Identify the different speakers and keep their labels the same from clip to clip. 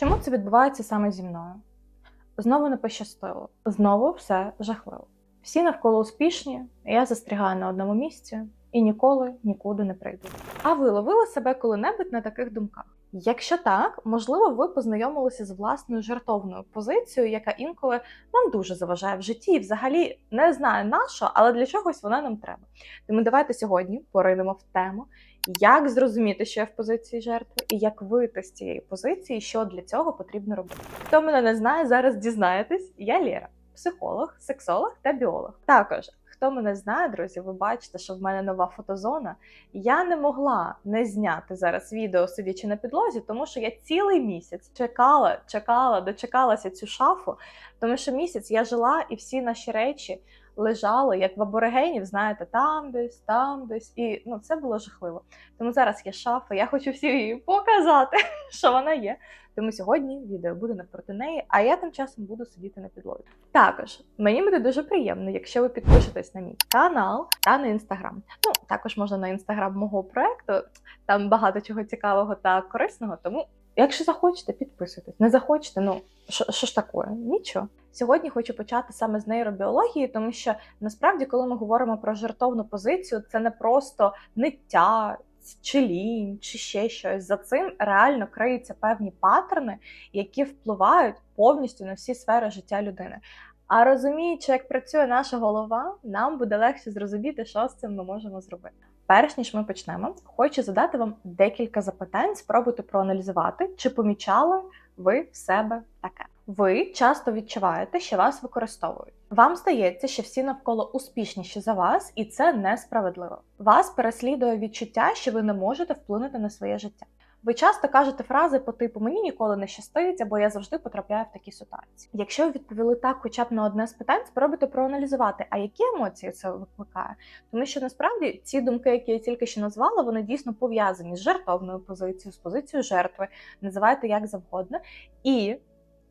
Speaker 1: Чому це відбувається саме зі мною? Знову не пощастило, знову все жахливо. Всі навколо успішні, я застрягаю на одному місці і ніколи нікуди не прийду. А ви ловили себе коли-небудь на таких думках? Якщо так, можливо, ви познайомилися з власною жартовною позицією, яка інколи нам дуже заважає в житті, і взагалі не знаю на але для чогось вона нам треба. Тому давайте сьогодні поринемо в тему, як зрозуміти, що я в позиції жертви, і як вийти з цієї позиції, що для цього потрібно робити. Хто мене не знає, зараз дізнаєтесь. Я Лєра, психолог, сексолог та біолог. Також. Хто мене знає, друзі, ви бачите, що в мене нова фотозона. Я не могла не зняти зараз відео, сидячи на підлозі, тому що я цілий місяць чекала, чекала, дочекалася цю шафу, тому що місяць я жила і всі наші речі лежали, як в аборигенів, знаєте, там десь, там десь. І ну, це було жахливо. Тому зараз є шафа, я хочу всім її показати, що вона є. Тому сьогодні відео буде навпроти неї, а я тим часом буду сидіти на підлозі. Також мені буде дуже приємно, якщо ви підпишетесь на мій канал та на інстаграм. Ну також можна на інстаграм мого проекту. Там багато чого цікавого та корисного. Тому, якщо захочете, підписуйтесь. Не захочете, ну що ж таке? Нічого. Сьогодні хочу почати саме з нейробіології, тому що насправді, коли ми говоримо про жартовну позицію, це не просто ниття. Чи лінь, чи ще щось за цим реально криються певні паттерни, які впливають повністю на всі сфери життя людини. А розуміючи, як працює наша голова, нам буде легше зрозуміти, що з цим ми можемо зробити. Перш ніж ми почнемо, хочу задати вам декілька запитань, спробуйте проаналізувати, чи помічали ви в себе таке. Ви часто відчуваєте, що вас використовують. Вам здається, що всі навколо успішніші за вас, і це несправедливо. Вас переслідує відчуття, що ви не можете вплинути на своє життя. Ви часто кажете фрази по типу Мені ніколи не щастить, або я завжди потрапляю в такі ситуації. Якщо ви відповіли так, хоча б на одне з питань, спробуйте проаналізувати, а які емоції це викликає. Тому що насправді ці думки, які я тільки що назвала, вони дійсно пов'язані з жертовною позицією, з позицією жертви, називайте як завгодно. І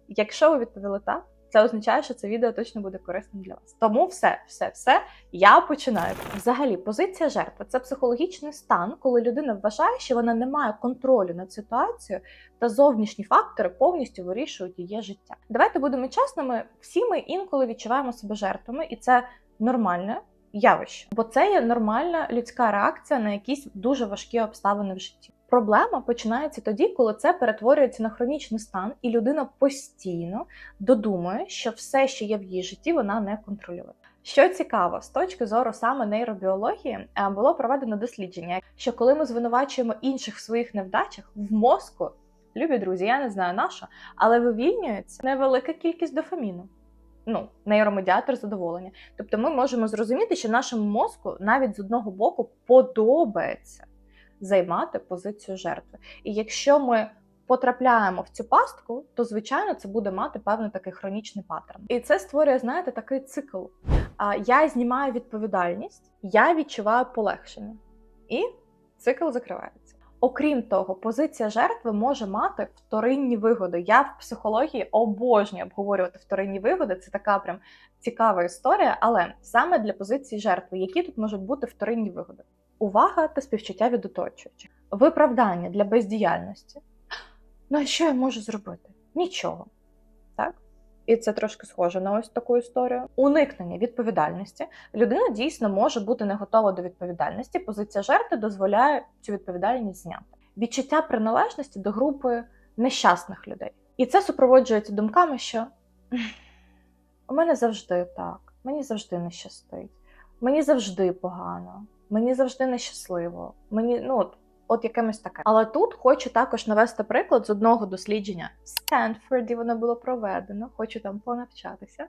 Speaker 1: якщо ви відповіли так, це означає, що це відео точно буде корисним для вас. Тому все, все, все, я починаю. Взагалі, позиція жертви це психологічний стан, коли людина вважає, що вона не має контролю над ситуацією, та зовнішні фактори повністю вирішують її життя. Давайте будемо чесними, всі ми інколи відчуваємо себе жертвами, і це нормальне явище, бо це є нормальна людська реакція на якісь дуже важкі обставини в житті. Проблема починається тоді, коли це перетворюється на хронічний стан, і людина постійно додумує, що все, що є в її житті, вона не контролює. Що цікаво, з точки зору саме нейробіології е, було проведено дослідження, що коли ми звинувачуємо інших в своїх невдачах, в мозку, любі друзі, я не знаю на що, але вивільнюється невелика кількість дофаміну. Ну, нейромедіатор задоволення. Тобто ми можемо зрозуміти, що нашому мозку навіть з одного боку подобається займати позицію жертви. І якщо ми потрапляємо в цю пастку, то звичайно це буде мати певний такий хронічний паттерн. І це створює, знаєте, такий цикл. Я знімаю відповідальність, я відчуваю полегшення, і цикл закривається. Окрім того, позиція жертви може мати вторинні вигоди. Я в психології обожнюю обговорювати вторинні вигоди. Це така прям цікава історія. Але саме для позиції жертви, які тут можуть бути вторинні вигоди увага та співчуття від оточуючих, виправдання для бездіяльності. Ну а що я можу зробити? Нічого. Так? І це трошки схоже на ось таку історію. Уникнення відповідальності. Людина дійсно може бути не готова до відповідальності. Позиція жертви дозволяє цю відповідальність зняти. Відчуття приналежності до групи нещасних людей. І це супроводжується думками, що у мене завжди так, мені завжди не щастить, мені завжди погано мені завжди нещасливо. Мені ну от, от якимось таке. Але тут хочу також навести приклад з одного дослідження в Стенфорді. Воно було проведено. Хочу там понавчатися.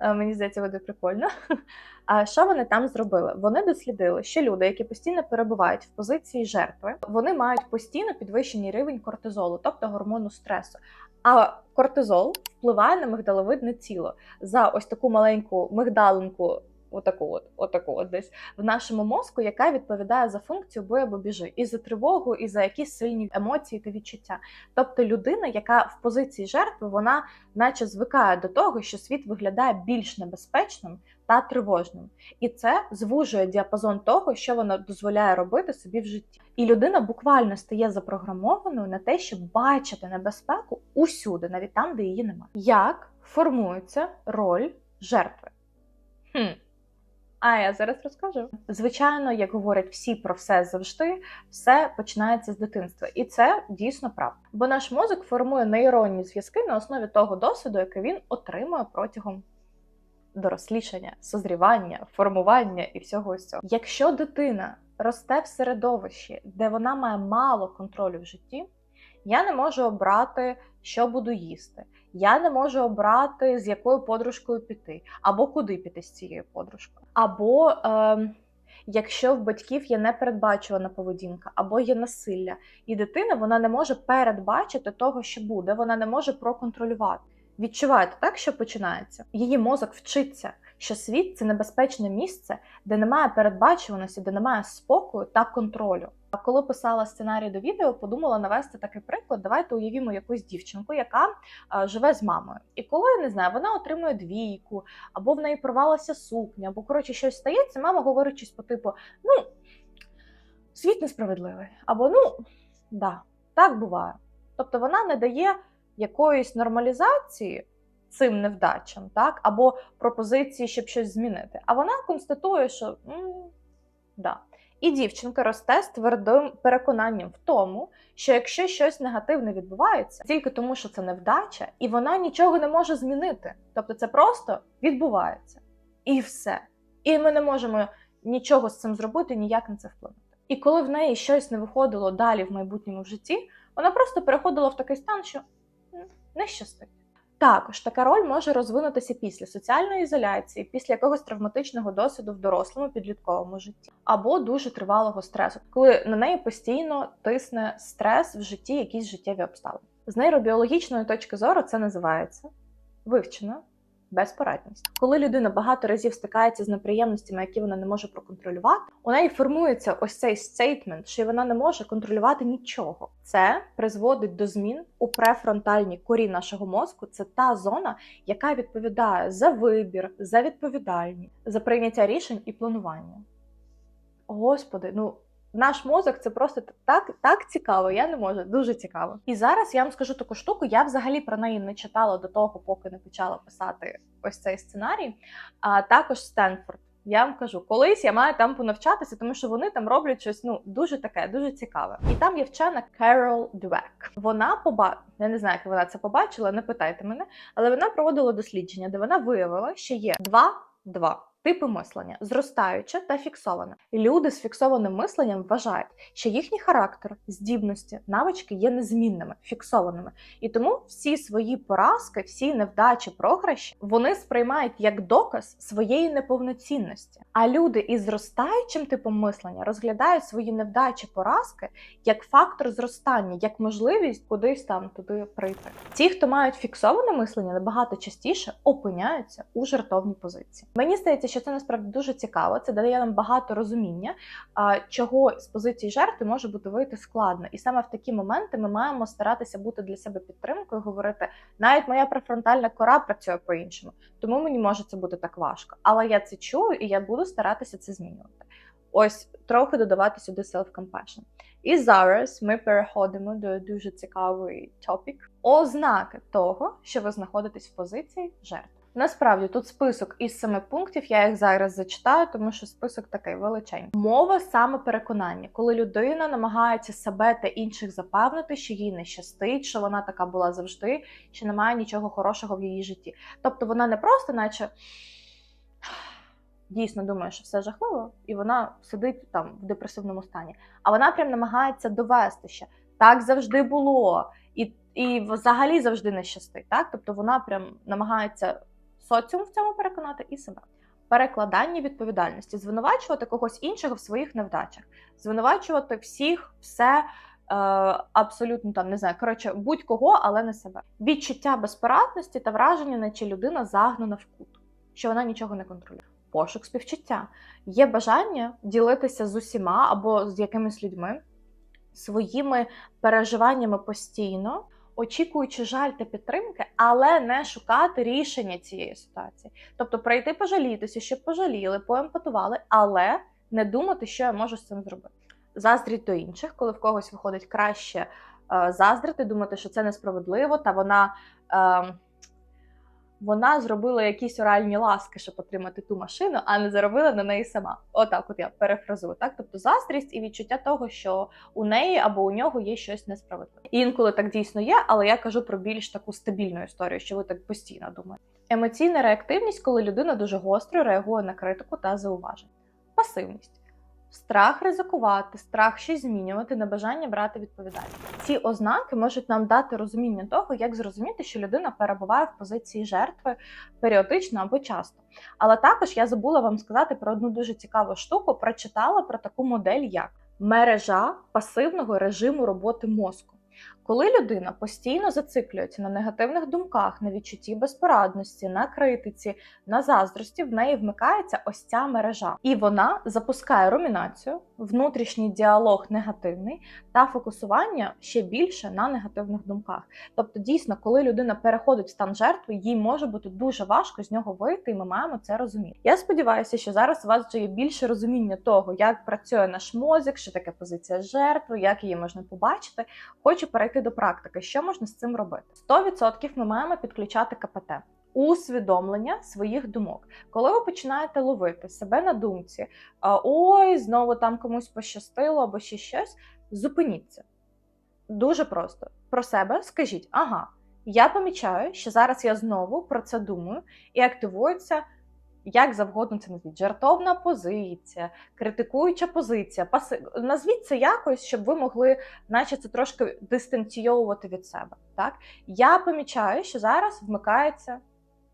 Speaker 1: Е, мені здається, буде прикольно. А що вони там зробили? Вони дослідили, що люди, які постійно перебувають в позиції жертви, вони мають постійно підвищений рівень кортизолу, тобто гормону стресу. А кортизол впливає на мигдаловидне тіло. За ось таку маленьку мигдалинку отаку от, отаку от десь в нашому мозку, яка відповідає за функцію бой або біжи, і за тривогу, і за якісь сильні емоції та відчуття. Тобто людина, яка в позиції жертви, вона наче звикає до того, що світ виглядає більш небезпечним та тривожним, і це звужує діапазон того, що вона дозволяє робити собі в житті. І людина буквально стає запрограмованою на те, щоб бачити небезпеку усюди, навіть там, де її немає. Як формується роль жертви? Хм. А я зараз розкажу. Звичайно, як говорять всі про все завжди, все починається з дитинства, і це дійсно правда. Бо наш мозок формує нейронні зв'язки на основі того досвіду, який він отримує протягом дорослішання, созрівання, формування і всього ось цього. Якщо дитина росте в середовищі, де вона має мало контролю в житті, я не можу обрати, що буду їсти. Я не можу обрати, з якою подружкою піти, або куди піти з цією подружкою. Або е, якщо в батьків є непередбачувана поведінка, або є насилля, і дитина вона не може передбачити того, що буде, вона не може проконтролювати. Відчуваєте так, що починається? Її мозок вчиться, що світ це небезпечне місце, де немає передбачуваності, де немає спокою та контролю. А коли писала сценарій до відео, подумала навести такий приклад. Давайте уявімо якусь дівчинку, яка живе з мамою. І коли не знаю, вона отримує двійку, або в неї порвалася сукня, або коротше щось стається, мама говорить щось по типу: ну світ несправедливий, або ну да, так буває. Тобто вона не дає якоїсь нормалізації цим невдачам, так, або пропозиції, щоб щось змінити. А вона констатує, що м, да. І дівчинка росте з твердим переконанням в тому, що якщо щось негативне відбувається, тільки тому, що це невдача, і вона нічого не може змінити. Тобто це просто відбувається. І все. І ми не можемо нічого з цим зробити, ніяк на це вплинути. І коли в неї щось не виходило далі в майбутньому житті, вона просто переходила в такий стан, що не щастить. Також така роль може розвинутися після соціальної ізоляції, після якогось травматичного досвіду в дорослому підлітковому житті, або дуже тривалого стресу, коли на неї постійно тисне стрес в житті, якісь життєві обставини. З нейробіологічної точки зору це називається вивчена безпорадність. Коли людина багато разів стикається з неприємностями, які вона не може проконтролювати, у неї формується ось цей стейтмент, що вона не може контролювати нічого. Це призводить до змін у префронтальній корі нашого мозку. Це та зона, яка відповідає за вибір, за відповідальність, за прийняття рішень і планування. Господи, ну. Наш мозок це просто так так цікаво, я не можу, дуже цікаво. І зараз я вам скажу таку штуку. Я взагалі про неї не читала до того, поки не почала писати ось цей сценарій. А також Стенфорд. Я вам кажу, колись я маю там понавчатися, тому що вони там роблять щось ну дуже таке, дуже цікаве. І там є вчена Керол Двек. Вона поба... я не знаю, як вона це побачила, не питайте мене, але вона проводила дослідження, де вона виявила, що є два-два. Типи мислення зростаюче та фіксоване. Люди з фіксованим мисленням вважають, що їхній характер, здібності, навички є незмінними, фіксованими, і тому всі свої поразки, всі невдачі, програші вони сприймають як доказ своєї неповноцінності. А люди із зростаючим типом мислення розглядають свої невдачі, поразки як фактор зростання, як можливість кудись там туди прийти. Ті, хто мають фіксоване мислення, набагато частіше опиняються у жертовній позиції. Мені здається, що це насправді дуже цікаво. Це дає нам багато розуміння, чого з позиції жертви може бути вийти складно. І саме в такі моменти ми маємо старатися бути для себе підтримкою, говорити, навіть моя префронтальна кора працює по-іншому, тому мені може це бути так важко. Але я це чую і я буду старатися це змінювати. Ось трохи додавати сюди self-compassion. І зараз ми переходимо до дуже цікавий топік ознаки того, що ви знаходитесь в позиції жертви. Насправді тут список із семи пунктів, я їх зараз зачитаю, тому що список такий величезний. Мова саме переконання, коли людина намагається себе та інших запевнити, що їй не щастить, що вона така була завжди, що немає нічого хорошого в її житті. Тобто вона не просто, наче. Дійсно думає, що все жахливо, і вона сидить там в депресивному стані. А вона прям намагається довести, що так завжди було, і і взагалі завжди не щастить. Так? Тобто вона прям намагається соціум в цьому переконати і себе. Перекладання відповідальності, звинувачувати когось іншого в своїх невдачах, звинувачувати всіх, все. Абсолютно там не знаю, коротше, будь-кого, але не себе. Відчуття безпорадності та враження, наче людина загнана в кут, що вона нічого не контролює. пошук співчуття. Є бажання ділитися з усіма або з якимись людьми своїми переживаннями постійно, очікуючи жаль та підтримки, але не шукати рішення цієї ситуації. Тобто прийти пожалітися, щоб пожаліли, поемпатували, але не думати, що я можу з цим зробити. Заздріть до інших, коли в когось виходить краще е, заздрити, думати, що це несправедливо, та вона. Вона зробила якісь оральні ласки, щоб отримати ту машину, а не заробила на неї сама. Отак, от я перефразую. Так, тобто заздрість і відчуття того, що у неї або у нього є щось несправедливе. Інколи так дійсно є, але я кажу про більш таку стабільну історію, що ви так постійно думаєте. Емоційна реактивність, коли людина дуже гостро реагує на критику та зауваження. Пасивність. Страх ризикувати, страх щось змінювати, небажання брати відповідальність. Ці ознаки можуть нам дати розуміння того, як зрозуміти, що людина перебуває в позиції жертви періодично або часто. Але також я забула вам сказати про одну дуже цікаву штуку. Прочитала про таку модель, як мережа пасивного режиму роботи мозку. Коли людина постійно зациклюється на негативних думках, на відчутті безпорадності, на критиці, на заздрості, в неї вмикається ось ця мережа, і вона запускає румінацію, внутрішній діалог негативний та фокусування ще більше на негативних думках. Тобто, дійсно, коли людина переходить в стан жертви, їй може бути дуже важко з нього вийти, і ми маємо це розуміти. Я сподіваюся, що зараз у вас вже є більше розуміння того, як працює наш мозок, що таке позиція жертви, як її можна побачити. Хочу перейти до практики, що можна з цим робити. 100% ми маємо підключати КПТ. Усвідомлення своїх думок, коли ви починаєте ловити себе на думці, ой, знову там комусь пощастило або ще щось, зупиніться. Дуже просто про себе скажіть: ага, я помічаю, що зараз я знову про це думаю і активується як завгодно це назвіть, жартовна позиція, критикуюча позиція. Паси... Назвіть це якось, щоб ви могли, наче це трошки дистанційовувати від себе. Так? Я помічаю, що зараз вмикається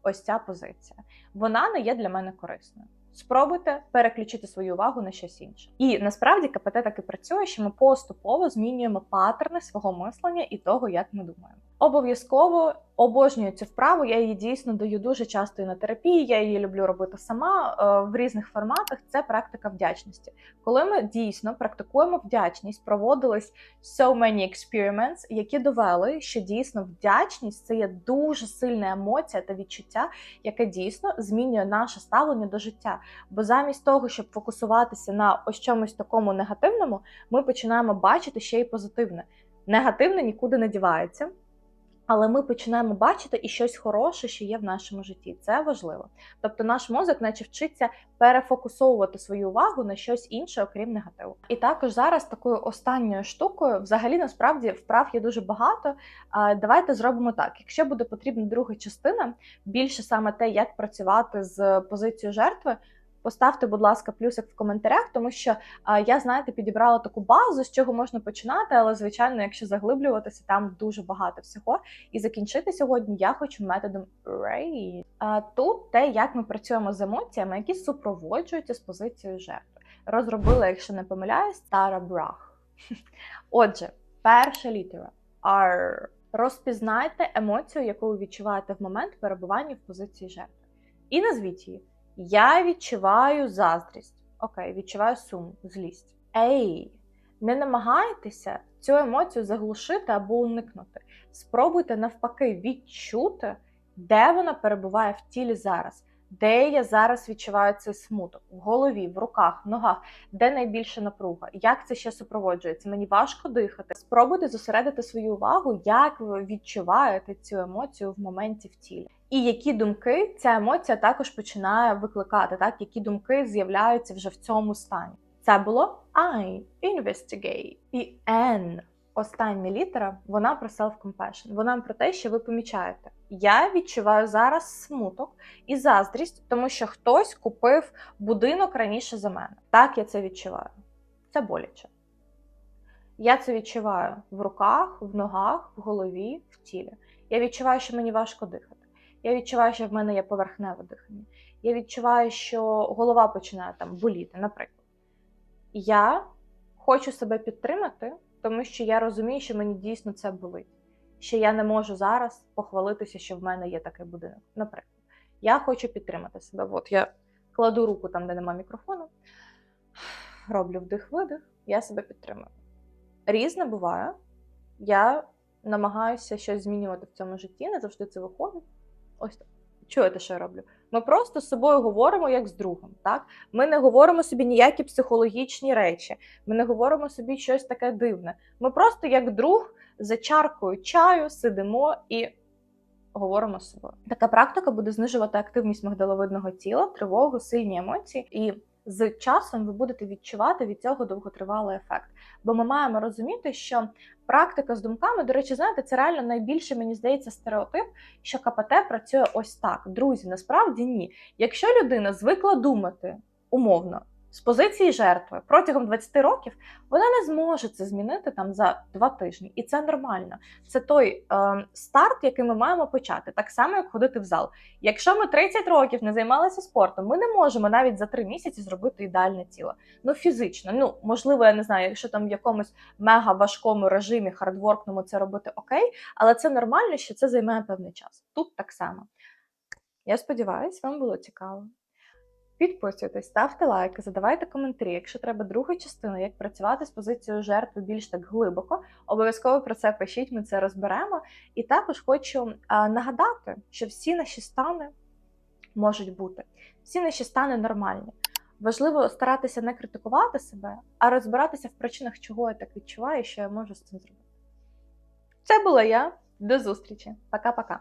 Speaker 1: ось ця позиція. Вона не є для мене корисною. Спробуйте переключити свою увагу на щось інше. І насправді КПТ так і працює, що ми поступово змінюємо паттерни свого мислення і того, як ми думаємо. Обов'язково обожнюю цю вправу. Я її дійсно даю дуже часто і на терапії. Я її люблю робити сама е, в різних форматах. Це практика вдячності. Коли ми дійсно практикуємо вдячність, проводились so many experiments, які довели, що дійсно вдячність це є дуже сильна емоція та відчуття, яке дійсно змінює наше ставлення до життя. Бо замість того, щоб фокусуватися на ось чомусь такому негативному, ми починаємо бачити ще й позитивне. Негативне нікуди не дівається. Але ми починаємо бачити і щось хороше, що є в нашому житті. Це важливо. Тобто, наш мозок, наче вчиться перефокусовувати свою увагу на щось інше, окрім негативу. І також зараз такою останньою штукою, взагалі, насправді, вправ є дуже багато. Давайте зробимо так: якщо буде потрібна друга частина, більше саме те, як працювати з позицією жертви. Поставте, будь ласка, плюсик в коментарях, тому що я, знаєте, підібрала таку базу, з чого можна починати, але, звичайно, якщо заглиблюватися, там дуже багато всього. І закінчити сьогодні я хочу методом RAID. Тут те, як ми працюємо з емоціями, які супроводжуються з позицією жертви. Розробила, якщо не помиляюсь, Тара Брах. Отже, перша літера R. Розпізнайте емоцію, яку ви відчуваєте в момент перебування в позиції жертви. І назвіть її. Я відчуваю заздрість. Окей, відчуваю сум, злість. Ей, не намагайтеся цю емоцію заглушити або уникнути. Спробуйте навпаки відчути, де вона перебуває в тілі зараз, де я зараз відчуваю цей смуток в голові, в руках, в ногах, де найбільша напруга, як це ще супроводжується. Мені важко дихати. Спробуйте зосередити свою увагу, як ви відчуваєте цю емоцію в моменті в тілі. І які думки ця емоція також починає викликати, так які думки з'являються вже в цьому стані. Це було I, investigate. І N, остання літера, вона про self-compassion. Вона про те, що ви помічаєте. Я відчуваю зараз смуток і заздрість, тому що хтось купив будинок раніше за мене. Так я це відчуваю. Це боляче. Я це відчуваю в руках, в ногах, в голові, в тілі. Я відчуваю, що мені важко дихати. Я відчуваю, що в мене є поверхневе дихання. Я відчуваю, що голова починає там боліти, наприклад. Я хочу себе підтримати, тому що я розумію, що мені дійсно це болить. Що я не можу зараз похвалитися, що в мене є такий будинок. Наприклад, я хочу підтримати себе. От я кладу руку там, де нема мікрофону, роблю вдих-видих, я себе підтримую. Різне буває. Я намагаюся щось змінювати в цьому житті, не завжди це виходить. Ось. Чуєте, що я роблю? Ми просто з собою говоримо як з другом. Так? Ми не говоримо собі ніякі психологічні речі, ми не говоримо собі щось таке дивне. Ми просто як друг за чаркою чаю сидимо і говоримо з собою. Така практика буде знижувати активність мигдаловидного тіла, тривогу, сильні емоції, і з часом ви будете відчувати від цього довготривалий ефект. Бо ми маємо розуміти, що практика з думками, до речі, знаєте, це реально найбільше, мені здається, стереотип, що КПТ працює ось так. Друзі, насправді ні. Якщо людина звикла думати умовно з позиції жертви протягом 20 років, вона не зможе це змінити там за два тижні, і це нормально. Це той е, старт, який ми маємо почати, так само як ходити в зал. Якщо ми 30 років не займалися спортом, ми не можемо навіть за 3 місяці зробити ідеальне тіло. Ну фізично, ну можливо, я не знаю, якщо там в якомусь мега важкому режимі, хардворкному це робити окей, але це нормально, що це займає певний час. Тут так само. Я сподіваюся, вам було цікаво. Підписуйтесь, ставте лайки, задавайте коментарі. Якщо треба другу частину, як працювати з позицією жертви більш так глибоко, обов'язково про це пишіть, ми це розберемо. І також хочу нагадати, що всі наші стани можуть бути, всі наші стани нормальні. Важливо старатися не критикувати себе, а розбиратися в причинах, чого я так відчуваю, що я можу з цим зробити. Це була я. До зустрічі. Пока-пока.